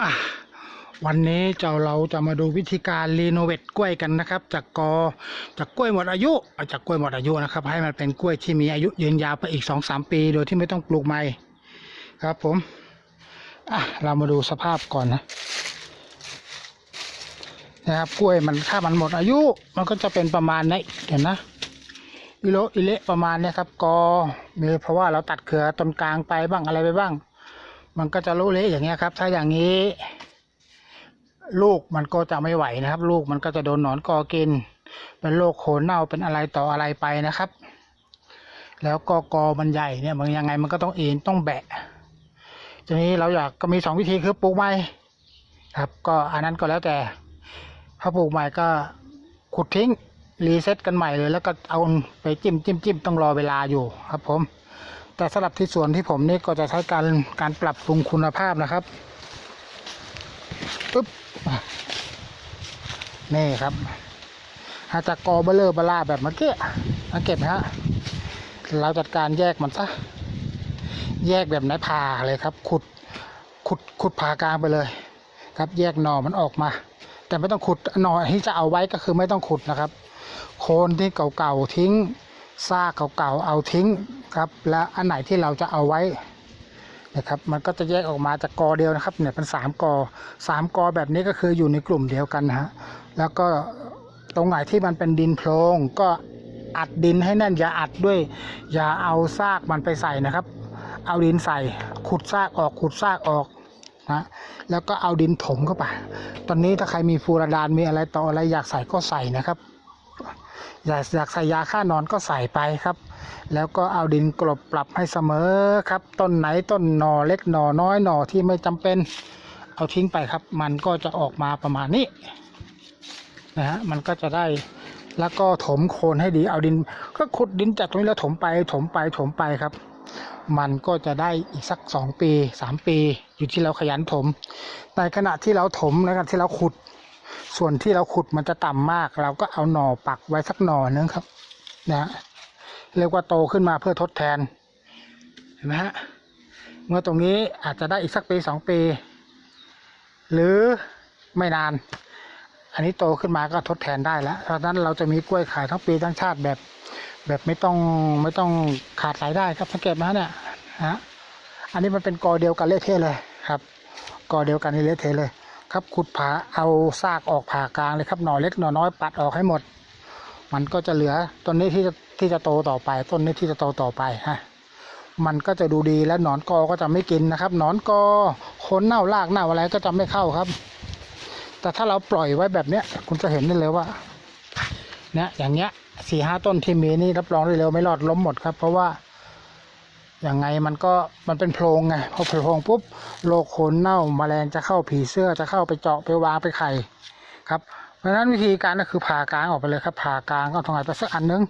อะวันนี้เจ้าเราจะมาดูวิธีการรีโนเวทกล้วยกันนะครับ จากกอจากกล้วยหมดอายุเอาจากกล้วยหมดอายุนะครับ ให้มันเป็นกล้วยที่มีอายุยืนยาวไปอีกสองสามปี โดยที่ไม่ต้องปลูกใหม่ครับผมอะเรามาดูสภาพก่อนนะนะครับกล้วยมันถ้ามันหมดอายุ มันก็จะเป็นประมาณนี้เห็นนะอิโลอิเละประมาณนี้ครับกอมีเพราะว่าเราตัดเครือต้นกลางไปบ้างอะไรไปบ้าง มันก็จะรู้เละอย่างเงี้ยครับ ถ้าอย่างนี้ ลูกมันก็จะไม่ไหวนะครับ ลูกมันก็จะโดนหนอนกอกิน เป็นโรคโคนเน่าเป็นอะไรต่ออะไรไปนะครับ แล้วก็กอมันใหญ่เนี่ยมันยังไงมันก็ต้องเอ็นต้องแบะทีนี้เราอยากก็มีสองวิธีคือปลูกใหม่ครับ ก็อันนั้นก็แล้วแต่ถ้าปลูกใหม่ก็ขุดทิ้งรีเซ็ตกันใหม่เลย แล้วก็เอาไปจิ้มจิ้มจิ้มต้องรอเวลาอยู่ครับผม แต่สำหรับที่สวนที่ผมนี่ก็จะใช้การการปรับปรุงคุณภาพนะครับปึ๊บนี่ครับหาจากกอเบลเลอร์บลาแบบเมื่อกี้มาเก็บนะฮะเราจัดการแยกมันซะแยกแบบไหนผ่าเลยครับ ขุดขุดขุดผ่ากลางไปเลย ครับแยกหน่อมันออกมา แต่ไม่ต้องขุดหน่อที่จะเอาไว้ก็คือไม่ต้องขุดนะครับ โคนที่เก่าๆทิ้ง ซากเก่าๆเอาทิ้งครับ และอันไหนที่เราจะเอาไว้นะครับมันก็จะแยกออกมาจากกอเดียวนะครับเนี่ยเป็นสามกอสามกอแบบนี้ก็คืออยู่ในกลุ่มเดียวกันฮะแล้วก็ตรงไหนที่มันเป็นดินโพรงก็อัดดินให้แน่นอย่าอัดด้วย อย่าเอาซากมันไปใส่นะครับ เอาดินใส่ขุดซากออกขุดซากออกนะแล้วก็เอาดินถมเข้าไปตอนนี้ถ้าใครมีฟูรดานมีอะไรต่ออะไรอยากใส่ก็ใส่นะครับ อยากอยากใส่ยาฆ่านอนก็ใส่ไปครับ แล้วก็เอาดินกลบปรับให้เสมอครับ ต้นไหนต้นหนอเล็กหนอน้อยหนอที่ไม่จำเป็น เอาทิ้งไปครับ มันก็จะออกมาประมาณนี้นะฮะมันก็จะได้แล้วก็ถมโคนให้ดีเอาดิน ก็ขุดดินจากตรงนี้แล้วถมไปถมไปถมไปครับ มันก็จะได้อีกสักสองปีสามปี อยู่ที่เราขยันถมในขณะที่เราถมในขณะที่เราขุด ส่วนที่เราขุดมันจะต่ำมาก เราก็เอาหน่อปักไว้สักหน่อนึงครับนะฮะเรียกว่าโตขึ้นมาเพื่อทดแทน เห็นไหมฮะเมื่อตรงนี้อาจจะได้อีกสักปีสองปี หรือไม่นาน อันนี้โตขึ้นมาก็ทดแทนได้แล้วเพราะฉะนั้นเราจะมีกล้วยขายทั้งปีทั้งชาติแบบ แบบไม่ต้องไม่ต้องขาดรายได้ครับสังเกตไหมเนี่ยฮะอันนี้มันเป็นกอเดียวกันเละเทะเลยครับ กอเดียวกันนี่เละเทะเลย ครับขุดผาเอาซากออกผ่ากลางเลยครับหน่อเล็กหน่อน้อยปัดออกให้หมด มันก็จะเหลือต้นนี้ที่จะที่จะโตต่อไป ต้นนี้ที่จะโตต่อไปฮะมันก็จะดูดีและหนอนกอก็จะไม่กินนะครับ หนอนกอคนเน่ารากเน่าอะไรก็จะไม่เข้าครับ แต่ถ้าเราปล่อยไว้แบบเนี้ย คุณจะเห็นได้เลยว่าเนี่ยอย่างเงี้ยสี่ห้าต้นที่มีนี่รับรองได้เลยว่าไม่รอดล้มหมดครับ เพราะว่า ย่างไงมันก็มันเป็นโพรงไงพอโพรงปุ๊บโรคโคนเน่าแมลงจะเข้าผีเสื้อจะเข้าไปเจาะไปวางไปไข่ครับเพราะฉะนั้นวิธีการก็คือผ่ากลางออกไปเลยครับผ่ากลางก็ตรงไหนไปสักอันนึง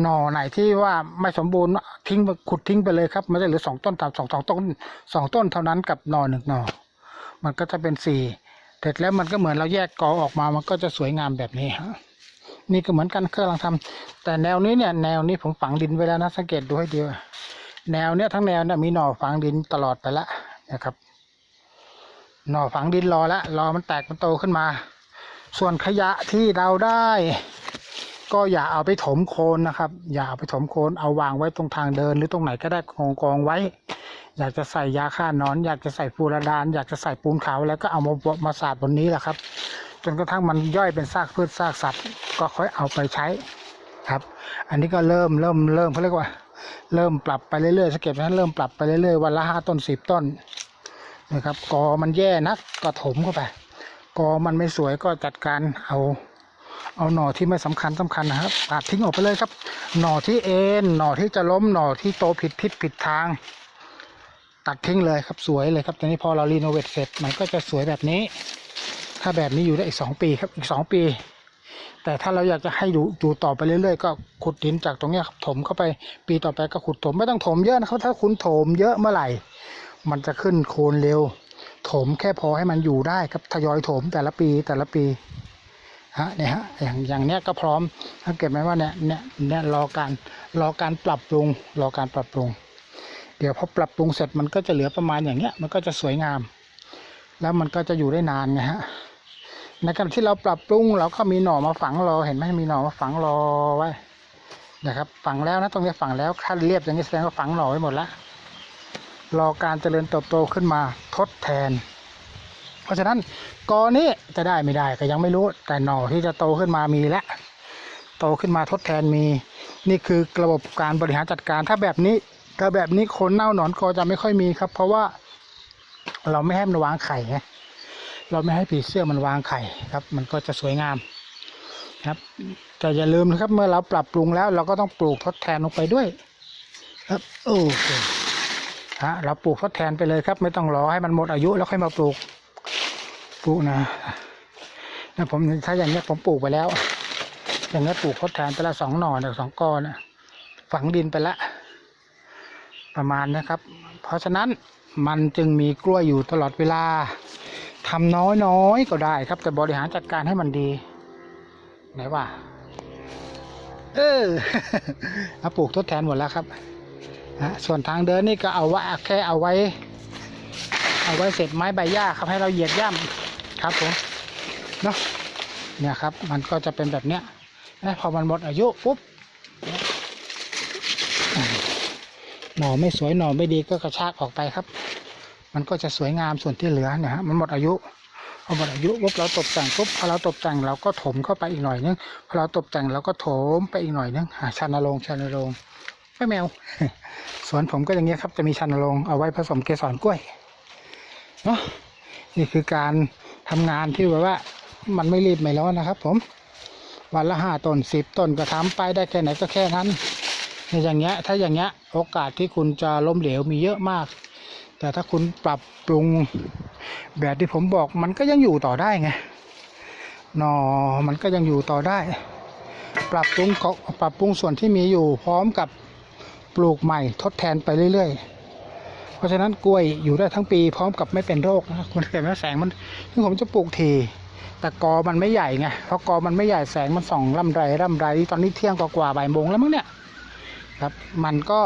หน่อไหนที่ว่าไม่สมบูรณ์ทิ้งขุดทิ้งไปเลยครับมันจะเหลือสองต้นตามสองสองต้นสองต้นเท่านั้นกับหน่อหนึ่งหน่อมันก็จะเป็นสี่เสร็จแล้วมันก็เหมือนเราแยกกอออกมามันก็จะสวยงามแบบนี้ฮะนี่ก็เหมือนกันเครื่องลังทำแต่แนวนี้เนี่ยแนวนี้ผมฝังดินไว้แล้วนะสังเกตดูให้ดี แนวเนี้ยทั้งแนวเนี่ยมีหน่อฝังดินตลอดไปละนะครับ หน่อฝังดินรอละรอมันแตกมันโตขึ้นมา ส่วนขยะที่เราได้ ก็อย่าเอาไปถมโคนนะครับ อย่าเอาไปถมโคนเอาวางไว้ตรงทางเดิน หรือตรงไหนก็ได้กองกองๆไว้ อยากจะใส่ยาฆ่าหนอน อยากจะใส่ฟูรดาน อยากจะใส่ปูนขาวแล้วก็เอามามาสาดบนนี้แหละครับจนกระทั่งมันย่อยเป็นซากพืชซากสัตว์ ก็ค่อยเอาไปใช้ครับ อันนี้ก็เริ่มเริ่มเริ่มเขาเรียกว่า เริ่มปรับไปเรื่อยๆสเก็ตนั้นเริ่มปรับไปเรื่อยๆวันละห้าต้นสิบต้นนะครับกอมันแย่นักก็ถมเข้าไปกอมันไม่สวยก็จัดการเอาเอาหน่อที่ไม่สำคัญสำคัญนะครับตัดทิ้งออกไปเลยครับ หน่อที่เอ็นหน่อที่จะล้มหน่อที่โตผิดทิศผิดทาง ตัดทิ้งเลยครับสวยเลยครับตอนนี้พอเรารีโนเวทเสร็จมันก็จะสวยแบบนี้ ถ้าแบบนี้อยู่ได้อีกสองปีครับอีกสองปี แต่ถ้าเราอยากจะให้อยู่ต่อไปเรื่อยๆ ก็ขุดดินจากตรงนี้ครับถมเข้าไปปีต่อไปก็ขุดถมไม่ต้องถมเยอะนะครับถ้าคุณถมเยอะเมื่อไหร่ มันจะขึ้นโคนเร็ว ถมแค่พอให้มันอยู่ได้ครับทยอยถมแต่ละปีแต่ละปีฮะเนี่ยฮะอย่างอย่างเนี้ยก็พร้อมสังเกตไหมว่าเนี่ยเนี่ยเนี่ยรอการรอการปรับปรุงรอการปรับปรุง เดี๋ยวพอปรับปรุงเสร็จมันก็จะเหลือประมาณอย่างเงี้ยมันก็จะสวยงาม แล้วมันก็จะอยู่ได้นานไงฮะ ในขณะที่เราปรับปรุงเราก็มีหน่อมาฝังรอเห็นไหมมีหน่อมาฝังรอไว้นะครับ ฝังแล้วนะตรงนี้ฝังแล้วถ้าเรียบอย่างนี้แสดงว่าฝังหน่อไว้หมดแล้วรอการเจริญเติบโตขึ้นมาทดแทน เพราะฉะนั้นกอนี้จะได้ไม่ได้ก็ยังไม่รู้ แต่หน่อที่จะโตขึ้นมามีแล้วโตขึ้นมาทดแทนมี นี่คือระบบการบริหารจัดการถ้าแบบนี้ถ้าแบบนี้คนเน่าหนอนกอจะไม่ค่อยมีครับ เพราะว่าเราไม่ให้มันวางไข่ไง เราไม่ให้ผีเสื้อมันวางไข่ครับ มันก็จะสวยงามครับแต่อย่าลืมนะครับเมื่อเราปรับปรุงแล้ว เราก็ต้องปลูกทดแทนลงไปด้วย ครับโอเคฮะเราปลูกทดแทนไปเลยครับ ไม่ต้องรอให้มันหมดอายุแล้วค่อยมาปลูกปลูกนะนะผมถ้าอย่างเนี้ยผมปลูกไปแล้ว อย่างเงี้ยปลูกทดแทนไปละสองหน่อเนี่ยสองกอนะฝังดินไปละประมาณนะครับ เพราะฉะนั้นมันจึงมีกล้วยอยู่ตลอดเวลา ทำน้อยๆก็ได้ครับ แต่บริหารจัดการให้มันดี ไหนว่า เออเอาปลูกทดแทนหมดแล้วครับฮะส่วนทางเดินนี่ก็เอาไว้แค่เอาไว้ เอาไว้เศษไม้ใบหญ้าครับให้เราเหยียดย่ำครับผมเนาะเนี่ยครับ มันก็จะเป็นแบบเนี้ยนะพอมันหมดอายุปุ๊บหน่อไม่สวยหน่อไม่ดีก็กระชากออกไปครับ มันก็จะสวยงามส่วนที่เหลือนี่ยฮะมันหมดอายุพอหมดอายุปุ๊บเราตกแต่งปุ๊บพอเราตกแต่งเราก็ถมเข้าไปอีกหน่อยนึงพอเราตกแต่งเราก็ถมไปอีกหน่อยนึงหาชันนรงชันนรงไม่แมวสวนผมก็อย่างเงี้ยครับจะมีชันนรงเอาไว้ผสมเกสรกล้วยเนาะนี่คือการทำงานที่แบบว่า มันไม่รีบไม่ร้อนนะครับ ผมวันละห้าต้นสิบต้นก็ทำไปได้แค่ไหนก็แค่นั้นในอย่างเงี้ยถ้าอย่างเงี้ยโอกาสที่คุณจะล้มเหลวมีเยอะมาก แต่ถ้าคุณปรับปรุงแบบที่ผมบอกมันก็ยังอยู่ต่อได้ไงนอมันก็ยังอยู่ต่อได้ ปรับปรุงก็ปรับปรุงส่วนที่มีอยู่พร้อมกับปลูกใหม่ทดแทนไปเรื่อย ๆ เพราะฉะนั้นกล้วยอยู่ได้ทั้งปีพร้อมกับไม่เป็นโรคนะคุณเห็นไหมแสงมันที่ผมจะปลูกทีแต่กอมันไม่ใหญ่ไงเพราะกอมันไม่ใหญ่แสงมันส่องร่ำไรร่ำไรตอนนี้เที่ยงกว่าบ่ายโมงแล้วมั้งเนี่ยครับ มันก็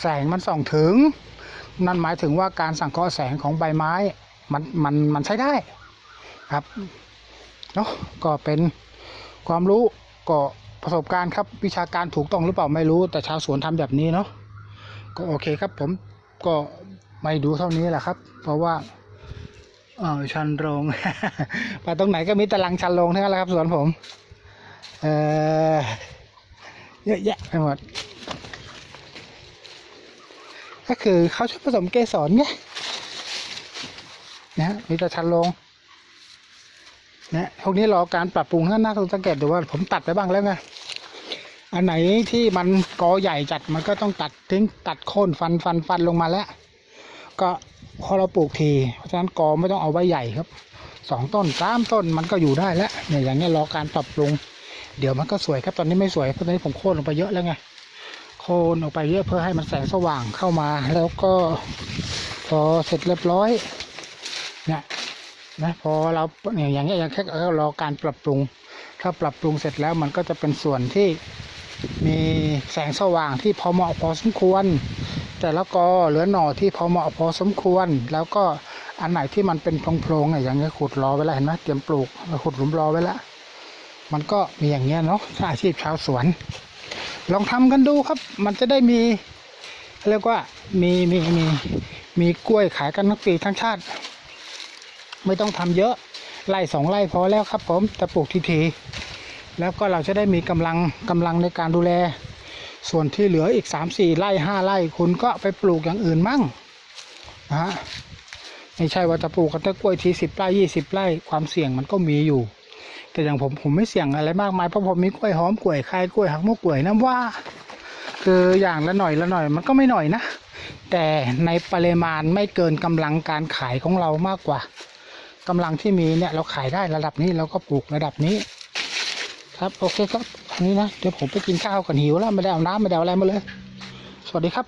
แสงมันส่องถึง นั่นหมายถึงว่าการสังเคราะห์แสงของใบไม้มันมันมันใช้ได้ครับเนาะก็เป็นความรู้ก็ประสบการณ์ครับวิชาการถูกต้องหรือเปล่าไม่รู้ แต่ชาวสวนทำแบบนี้เนาะก็โอเคครับผมก็ไม่ดูเท่านี้แหละครับ เพราะว่าเออชันโรงไปตรงไหนก็มีตารางชันโรงทั้งนั้นแหละครับสวนผม เออเยอะแยะไปหมด ก็คือเขาชอบผสมเกสรไงนะฮะมีแต่ชันลงนะพวกนี้รอการปรับปรุงท่านน่าสังเกตดูว่าผมตัดไปบ้างแล้วไงอันไหนที่มันกอใหญ่จัดมันก็ต้องตัดทิ้งตัดโค่นฟันฟันฟันลงมาแล้ว ก็พอเราปลูกทีเพราะฉะนั้นกอไม่ต้องเอาไว้ใหญ่ครับสองต้นสามต้นมันก็อยู่ได้แล้วเนี่ยอย่างเงี้ยรอการปรับปรุง เดี๋ยวมันก็สวยครับตอนนี้ไม่สวยเพราะตอนนี้ผมโค่นลงไปเยอะแล้วไง โคนออกไปเยอะเพื่อให้มันแสงสว่างเข้ามา แล้วก็พอเสร็จเรียบร้อยเนี่ยนะพอเราเนี่ยอย่างเงี้ยยังแค่รอการปรับปรุง ถ้าปรับปรุงเสร็จแล้วมันก็จะเป็นส่วนที่มีแสงสว่างที่พอเหมาะพอสมควร แต่แล้วก็เหลือหน่อที่พอเหมาะพอสมควร แล้วก็อันไหนที่มันเป็นโพรงๆเนี่ยอย่างเงี้ยขุดรอไว้แล้วเห็นไหมเตรียมปลูกขุดหลุมรอไว้แล้วมันก็มีอย่างเงี้ยเนาะอาชีพชาวสวน ลองทำกันดูครับ มันจะได้มีเรียกว่ามีมีมีมีกล้วยขายกันทั้งปีทั้งชาติ ไม่ต้องทำเยอะไร่สองไร่พอแล้วครับ ผมแต่ปลูกทีทีแล้วก็เราจะได้มีกำลังกำลังในการดูแล ส่วนที่เหลืออีกสามสี่ไร่ห้าไร่คุณก็ไปปลูกอย่างอื่นมั่งนะฮะไม่ใช่ว่าจะปลูกกันแต่กล้วยทีสิบไร่ยี่สิบไร่ความเสี่ยงมันก็มีอยู่ แต่อย่างผมผมไม่เสี่ยงอะไรมากมายเพราะผมมีกล้วยหอมกล้วยไข่กล้วยหักมุกกล้วยน้ำว่า คืออย่างละหน่อยละหน่อยมันก็ไม่หน่อยนะ แต่ในปริมาณไม่เกินกำลังการขายของเรามากกว่ากำลังที่มีเนี่ยเราขายได้ระดับนี้เราก็ปลูกระดับนี้ ครับโอเคครับอันนี้นะเดี๋ยวผมไปกินข้าวก่อนหิวแล้วไม่ได้เอาน้ำไม่ได้เอาอะไรมาเลย สวัสดีครับ